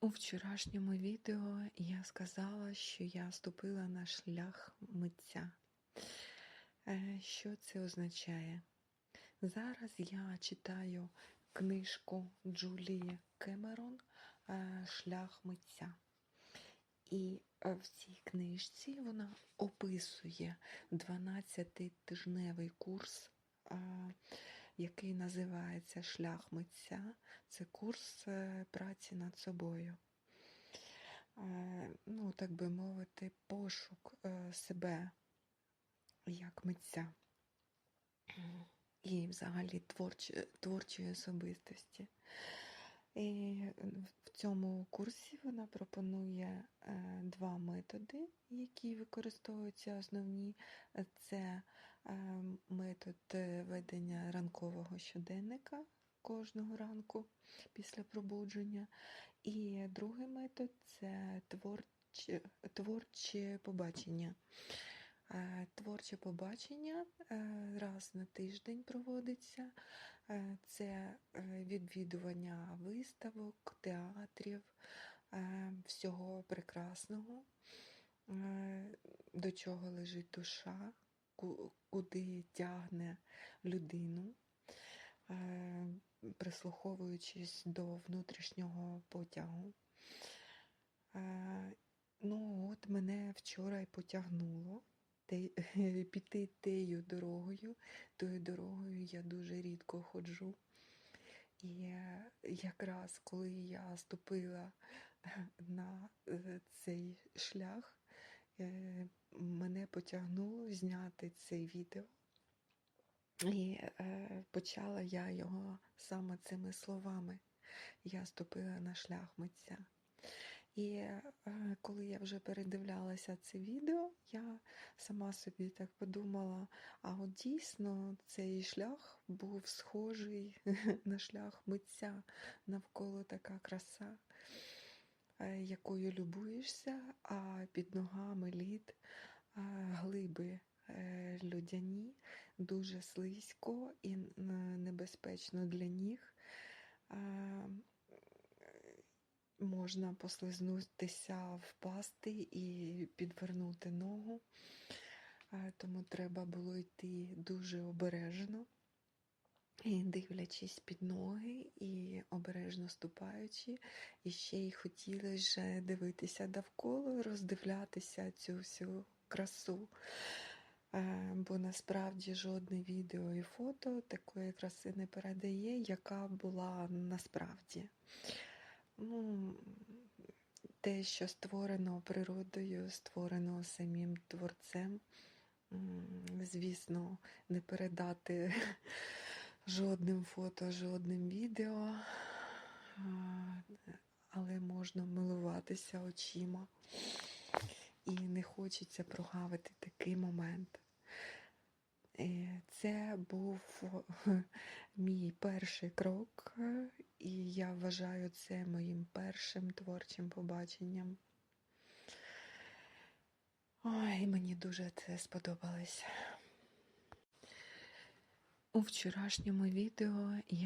У вчорашньому відео я сказала, що я ступила на шлях митця. Е, Що це означає? Зараз я читаю книжку Джулії Кемерон е, Шлях митця. І е, в цій книжці вона описує 12-тижневий курс, який називається Шлях митця. Це курс е, праці над собою. Е, Ну, так би мовити, пошук е, себе як митця і взагалі творчої, творчої особистості. І в цьому курсі вона пропонує два методи, які використовуються основні. Це е, метод е, ведення ранкового щоденника кожного ранку після пробудження. І другий метод це творче, творче побачення. Е, Творче побачення е, раз на тиждень проводиться. Е, Це е, відвідування виставок, театрів, е, всього прекрасного, е, до чого лежить душа, куди тягне людину, е, прислуховуючись до внутрішнього потягу. Е, Ну, от мене вчора й потягнуло піти тею дорогою. Тою дорогою я дуже рідко ходжу. І е, якраз коли я ступила на е, цей шлях, е, мене потягнуло зняти це відео. І е, почала я його саме цими словами. Я ступила на шлях митця. І е, коли я вже передивлялася це відео, я сама собі так подумала: а от дійсно цей шлях був схожий на шлях митця, навколо така краса, якою любуєшся, а під ногами лід, е, глиби е, льодяні, дуже слизько і небезпечно для ніг. Е, Можна послизнутися, впасти і підвернути ногу, Е, тому треба було йти дуже обережно, і дивлячись під ноги і обережно ступаючи, і ще й хотілося дивитися довкола, роздивлятися цю всю красу. Е, Бо насправді жодне відео і фото такої краси не передає, яка була насправді. Ну, те, що створено природою, створено самим творцем, звісно, не передати жодним фото, жодним відео, але можна милуватися очима. І не хочеться прогавити такий момент. Е, Це був мій перший крок, і я вважаю це моїм першим творчим побаченням. Ой, мені дуже це сподобалось. У вчорашньому відео я